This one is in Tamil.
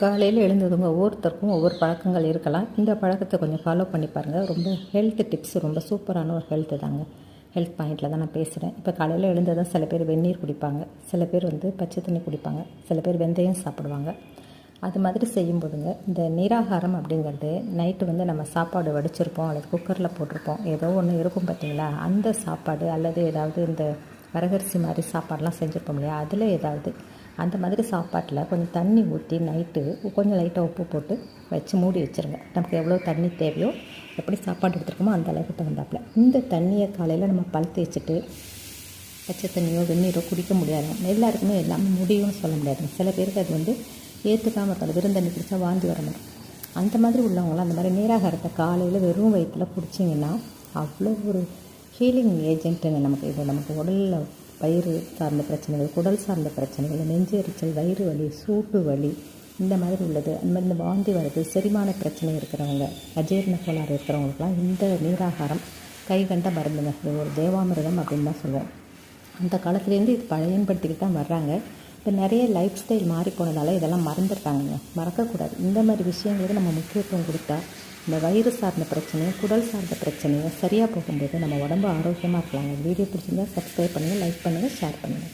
காலையில் எழுந்ததுங்க ஒவ்வொருத்தருக்கும் ஒவ்வொரு பழக்கங்கள் இருக்கலாம். இந்த பழக்கத்தை கொஞ்சம் ஃபாலோ பண்ணி பாருங்கள் ரொம்ப ஹெல்த் டிப்ஸ் ரொம்ப சூப்பரான ஒரு ஹெல்த்து தாங்க. ஹெல்த் பாயிண்டில் தான் நான் பேசுகிறேன் இப்போ காலையில் எழுந்ததும் சில பேர் வெந்நீர் குடிப்பாங்க. சில பேர் வந்து பச்சை தண்ணி குடிப்பாங்க. சில பேர் வெந்தயம் சாப்பிடுவாங்க. அது மாதிரி செய்யும்போதுங்க இந்த நீராகாரம் அப்படிங்கிறது நைட்டு வந்து நம்ம சாப்பாடு வடிச்சிருப்போம் அல்லது குக்கரில் போட்டிருப்போம். ஏதோ ஒன்று இருக்கும் பார்த்தீங்களா அந்த சாப்பாடு அல்லது ஏதாவது இந்த வரகரிசி மாதிரி சாப்பாடெலாம் செஞ்சுருப்போம் இல்லையா? அதில் ஏதாவது அந்த மாதிரி சாப்பாட்டில் கொஞ்சம் தண்ணி ஊற்றி நைட்டு கொஞ்சம் லைட்டாக உப்பு போட்டு வச்சு மூடி வச்சுருங்க. நமக்கு எவ்வளோ தண்ணி தேவையோ எப்படி சாப்பாடு எடுத்துருக்கோமோ அந்த அளவுக்கு தகுந்தாப்பில். இந்த தண்ணியை காலையில் நம்ம பல் தேய்ச்சிட்டு பச்சை தண்ணியோ வெந்நீரோ குடிக்க முடியாது. எல்லாருக்குமே எல்லாமே முடியும்னு சொல்ல முடியாதுங்க சில பேருக்கு அது வந்து ஏற்றுக்காமல் இருக்காது. விருந்தண்ணி குடித்தா வாந்தி வர மாதிரி அந்த மாதிரி உள்ளவங்களாம் அந்த மாதிரி நீராகாரத்தை காலையில் வெறும் வயிற்றில் குடிச்சிங்கன்னா அவ்வளோ ஒரு ஹீலிங் ஏஜென்ட்டுங்க நமக்கு. இது நமக்கு உடலில் வயிறு சார்ந்த பிரச்சனைகள் குடல் சார்ந்த பிரச்சனைகள் நெஞ்சரிச்சல் வயிறு வலி சூட்டு வலி இந்த மாதிரி உள்ளது. அந்த மாதிரி இந்த வாந்தி வருது செரிமான பிரச்சனை இருக்கிறவங்க அஜீரண கோளாறு இருக்கிறவங்களுக்குலாம் இந்த நீராகாரம் கை கண்ட மருந்துங்க. இது ஒரு தேவாமிரதம் அப்படின்னு தான் சொல்லுவோம். அந்த காலத்துலேருந்து இது பயன்படுத்திக்கிட்டு தான் வர்றாங்க. இப்போ நிறைய லைஃப் ஸ்டைல் மாறி போனதால இதெல்லாம் மறந்துட்டாங்கங்க மறக்கக்கூடாது. இந்த மாதிரி விஷயங்களுக்கு நம்ம முக்கியத்துவம் கொடுத்தா இந்த வயிறு சார்ந்த பிரச்சனையும் குடல் சார்ந்த பிரச்சனையும் சரியாக போகும்போது நம்ம உடம்பு ஆரோக்கியமாக இருக்கலாங்க. வீடியோ பிடிச்சிருந்தா சப்ஸ்கிரைப் பண்ணுங்கள் லைக் பண்ணுங்கள் ஷேர் பண்ணுங்கள்